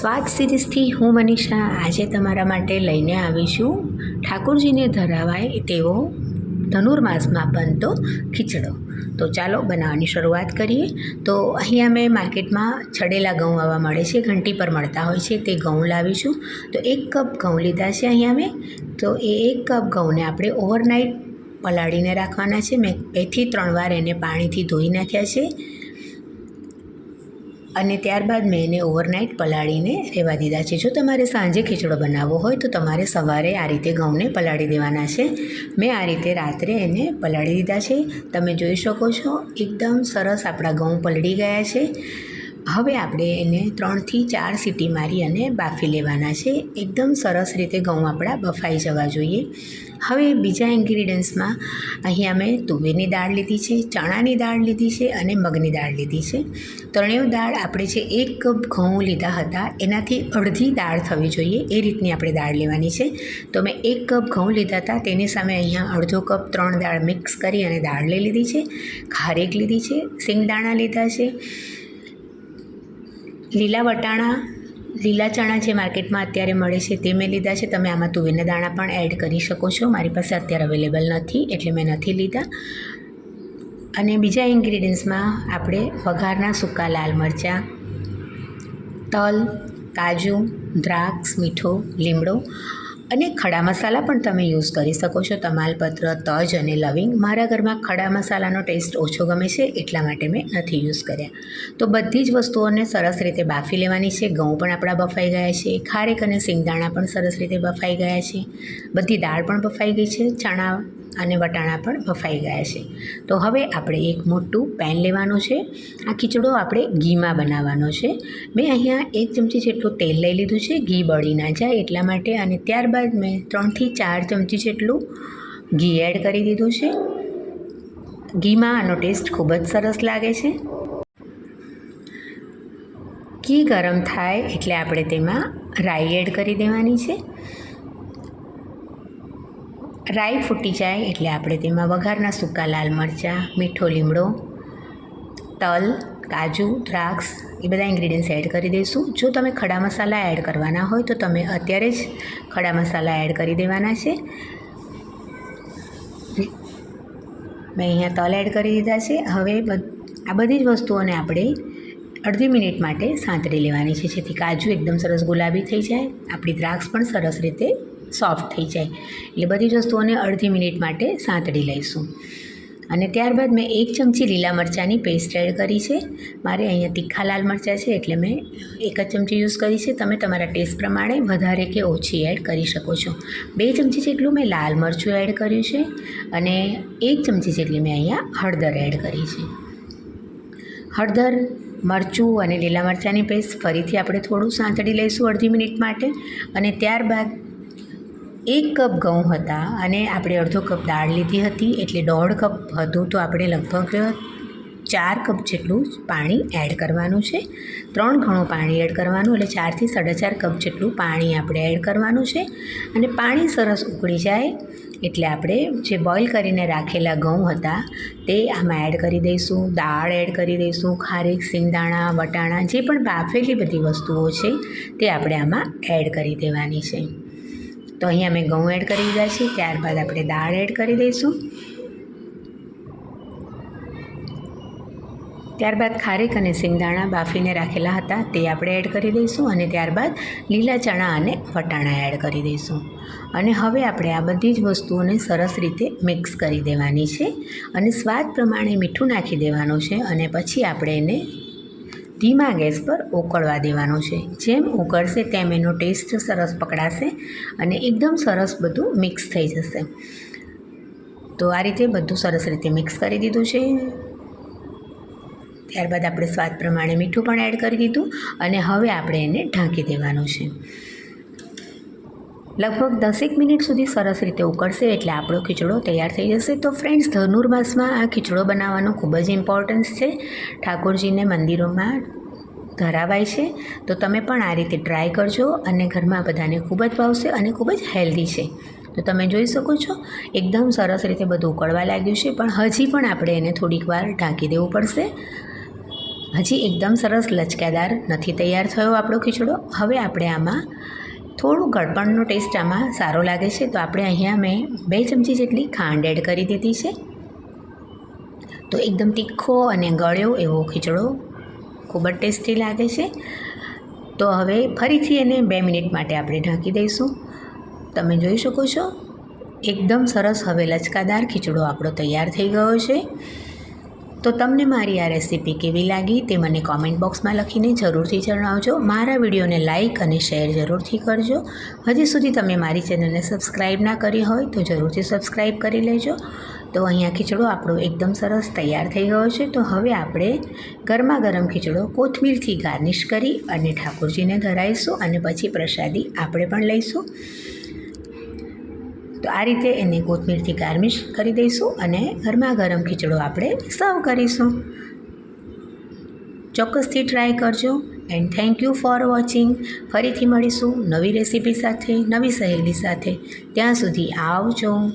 સ્વાદ સિરીઝથી હું મનીષા આજે તમારા માટે લઈને આવી છું. ઠાકોરજીને ધરાવાય તેવો ધનુર્માસમાં બનતો ખીચડો. તો ચાલો બનાવવાની શરૂઆત કરીએ. તો અહીંયા મેં માર્કેટમાં છડેલા ઘઉં આવવા મળે છે. ઘંટી પર મળતા હોય છે. તે ઘઉં લાવીશું. તો એક કપ ઘઉં લીધા છે અહીંયા મેં તો એ એક કપ ઘઉંને આપણે ઓવરનાઇટ પલાળીને રાખવાના છે. મેં બેથી ત્રણ વાર એને પાણીથી ધોઈ નાખ્યા છે. અને ત્યારબાદ મેં એને ઓવરનાઇટ પલાળીને રહેવા દીધા છે. જો તમારે સાંજે ખીચડો બનાવવો હોય તો તમારે સવારે આ રીતે ઘઉંને પલાળી દેવાના છે. મેં આ રીતે રાત્રે એને પલાળી દીધા છે. તમે જોઈ શકો છો, એકદમ સરસ આપણા ઘઉં પલળી ગયા છે. હવે આપણે એને ત્રણથી ચાર સીટી મારી અને બાફી લેવાના છે. એકદમ સરસ રીતે ઘઉં આપણા બફાઈ જવા જોઈએ. હવે બીજા ઇન્ગ્રીડિયન્ટ્સમાં અહીંયા મેં તુવેરની દાળ લીધી છે, ચણાની દાળ લીધી છે અને મગની દાળ લીધી છે. ત્રણેય દાળ આપણે જે એક કપ ઘઉં લીધા હતા, એનાથી અડધી દાળ થવી જોઈએ, એ રીતની આપણે દાળ લેવાની છે. તો મેં એક કપ ઘઉં લીધા હતા, તેની સામે અહીંયા અડધો કપ ત્રણ દાળ મિક્સ કરી અને દાળ લઈ લીધી છે. ખારેક લીધી છે સિંગદાણા લીધા છે લીલા વટાણા, લીલા ચણા જે માર્કેટમાં અત્યારે મળે છે તે મેં લીધા છે. તમે આમાં તુવેરના દાણા પણ એડ કરી શકો છો. મારી પાસે અત્યારે અવેલેબલ નથી, એટલે મેં નથી લીધા. અને બીજા ઇન્ગ્રીડિયન્ટ્સમાં આપણે વઘારના સૂકા લાલ મરચાં, તલ, કાજુ, દ્રાક્ષ, મીઠો, લીમડો અને ખડા મસાલા પણ તમે યુઝ કરી શકો છો. તમાલપત્ર, તજ અને લવિંગ મારા ઘરમાં ખડા મસાલાનો ટેસ્ટ ઓછો ગમે છે, એટલા માટે મેં નથી યુઝ કર્યા. તો બધી જ વસ્તુઓને સરસ રીતે બાફી લેવાની છે. ઘઉં પણ આપણા બફાઈ ગયા છે. ખારેક અને સિંગદાણા પણ સરસ રીતે બફાઈ ગયા છે. બધી દાળ પણ બફાઈ ગઈ છે. ચણા અને વટાણા પણ બફાઈ ગયા છે. તો હવે આપણે એક મોટું પેન લેવાનું છે. આ ખીચડો આપણે ઘીમાં બનાવવાનો છે. મેં અહીંયા એક ચમચી જેટલું તેલ લઈ લીધું છે. ઘી બળી ના જાય એટલા માટે અને ત્યારબાદ મેં ત્રણથી ચાર ચમચી જેટલું ઘી એડ કરી દીધું છે. ઘીમાં આનો ટેસ્ટ ખૂબ જ સરસ લાગે છે. ઘી ગરમ થાય એટલે આપણે તેમાં રાઈ એડ કરી દેવાની છે. રાઈ ફૂટી જાય એટલે આપણે તેમાં વઘારના સૂકા લાલ મરચાં, મીઠો લીમડો તલ, કાજુ, દ્રાક્ષ એ બધા ઇન્ગ્રીડિયન્ટ્સ એડ કરી દઈશું. જો તમે ખડા મસાલા એડ કરવાના હોય તો તમે અત્યારે જ ખડા મસાલા એડ કરી દેવાના છે. મેં અહીંયા તલ એડ કરી દીધા છે. હવે આ બધી જ વસ્તુઓને આપણે અડધી મિનિટ માટે સાંતળી લેવાની છે, જેથી કાજુ એકદમ સરસ ગુલાબી થઈ જાય. આપણી દ્રાક્ષ પણ સરસ રીતે સોફ્ટ થઈ જાય. એટલે બધી જ વસ્તુઓને અડધી મિનિટ માટે સાંતળી લઈશું. અને ત્યારબાદ મેં એક ચમચી લીલા મરચાંની પેસ્ટ એડ કરી છે. મારે અહીંયા તીખા લાલ મરચાં છે એટલે મેં એક જ ચમચી યુઝ કરી છે. તમે તમારા ટેસ્ટ પ્રમાણે વધારે કે ઓછી એડ કરી શકો છો. બે ચમચી જેટલું મેં લાલ મરચું એડ કર્યું છે અને એક ચમચી જેટલી મેં અહીંયા હળદર એડ કરી છે. હળદર, મરચું અને લીલા મરચાંની પેસ્ટ ફરીથી આપણે થોડું સાંતળી લઈશું અડધી મિનિટ માટે. અને ત્યારબાદ એક કપ ઘઉં હતા અને આપણે અડધો કપ દાળ લીધી હતી એટલે દોઢ કપ હતું. તો આપણે લગભગ ચાર કપ જેટલું પાણી એડ કરવાનું છે. ત્રણ ઘણું પાણી એડ કરવાનું એટલે ચારથી સાડા ચાર કપ જેટલું પાણી આપણે એડ કરવાનું છે. અને પાણી સરસ ઉકળી જાય એટલે આપણે જે બોઇલ કરીને રાખેલા ઘઉં હતા તે આમાં એડ કરી દઈશું. દાળ એડ કરી દઈશું, ખારેક, સિંગદાણા, વટાણા, જે પણ બાફેલી બધી વસ્તુઓ છે તે આપણે આમાં એડ કરી દેવાની છે. તો અહીંયા મેં ઘઉં એડ કરી દીધા છે. ત્યારબાદ આપણે દાળ એડ કરી દઈશું. ત્યારબાદ ખારેક અને સિંગદાણા બાફીને રાખેલા હતા તે આપણે એડ કરી દઈશું અને ત્યારબાદ લીલા ચણા અને વટાણા એડ કરી દઈશું. અને હવે આપણે આ બધી જ વસ્તુઓને સરસ રીતે મિક્સ કરી દેવાની છે અને સ્વાદ પ્રમાણે મીઠું નાખી દેવાનું છે અને પછી આપણે એને ધીમા ગેસ પર ઉકળવા દેવાનું છે. જેમ ઉકળશે તેમ એનો ટેસ્ટ સરસ પકડાશે અને એકદમ સરસ બધું મિક્સ થઈ જશે. તો આ રીતે બધું સરસ રીતે મિક્સ કરી દીધું છે. ત્યારબાદ આપણે સ્વાદ પ્રમાણે મીઠું પણ એડ કરી દીધું અને હવે આપણે એને ઢાંકી દેવાનું છે. લગભગ દસેક મિનિટ સુધી સરસ રીતે ઉકળશે એટલે આપણો ખીચડો તૈયાર થઈ જશે. તો ફ્રેન્ડ્સ ધનુર્માસમાં આ ખીચડો બનાવવાનો ખૂબ જ ઇમ્પોર્ટન્સ છે. ઠાકોરજીને મંદિરોમાં ધરાવાય છે. તો તમે પણ આ રીતે ટ્રાય કરજો અને ઘરમાં બધાને ખૂબ જ ભાવશે અને ખૂબ જ હેલ્ધી છે. તો તમે જોઈ શકો છો, એકદમ સરસ રીતે બધું ઉકળવા લાગ્યું છે, પણ હજી પણ આપણે એને થોડીક વાર ઢાંકી દેવું પડશે. હજી એકદમ સરસ લચકાદાર નથી તૈયાર થયો આપણો ખીચડો. હવે આપણે આમાં થોડું ગળપણનો ટેસ્ટ આમાં સારો લાગે છે, તો આપણે અહીંયા મેં બે ચમચી જેટલી ખાંડ એડ કરી દીધી છે. તો એકદમ તીખો અને ગળ્યો એવો ખીચડો ખૂબ જ ટેસ્ટી લાગે છે. તો હવે ફરીથી એને બે મિનિટ માટે આપણે ઢાંકી દઈશું. તમે જોઈ શકો છો, એકદમ સરસ હવે લચકાદાર ખીચડો આપણો તૈયાર થઈ ગયો છે. તો તમને મારી આ રેસીપી કેવી લાગી તે મને કોમેન્ટ બોક્સમાં લખીને જરૂરથી જણાવજો. મારા વિડીયોને લાઇક અને શેર જરૂરથી કરજો. હજી સુધી તમે મારી ચેનલને સબસ્ક્રાઈબ ના કરી હોય તો જરૂરથી સબસ્ક્રાઈબ કરી લેજો. તો અહીંયા ખીચડો આપણો એકદમ સરસ તૈયાર થઈ ગયો છે. તો હવે આપણે ગરમા ગરમ ખીચડો કોથમીરથી ગાર્નિશ કરી અને ઠાકોરજીને ધરાવીશું અને પછી પ્રસાદી આપણે પણ લઈશું. તો આ રીતે એને કોથમીરથી ગાર્નિશ કરી દઈશું અને ગરમા ગરમ ખીચડો આપણે સર્વ કરીશું. ચોક્કસથી ટ્રાય કરજો and thank you for watching. ફરીથી મળીશું નવી રેસીપી સાથે, નવી સહેલી સાથે. ત્યાં સુધી આવજો.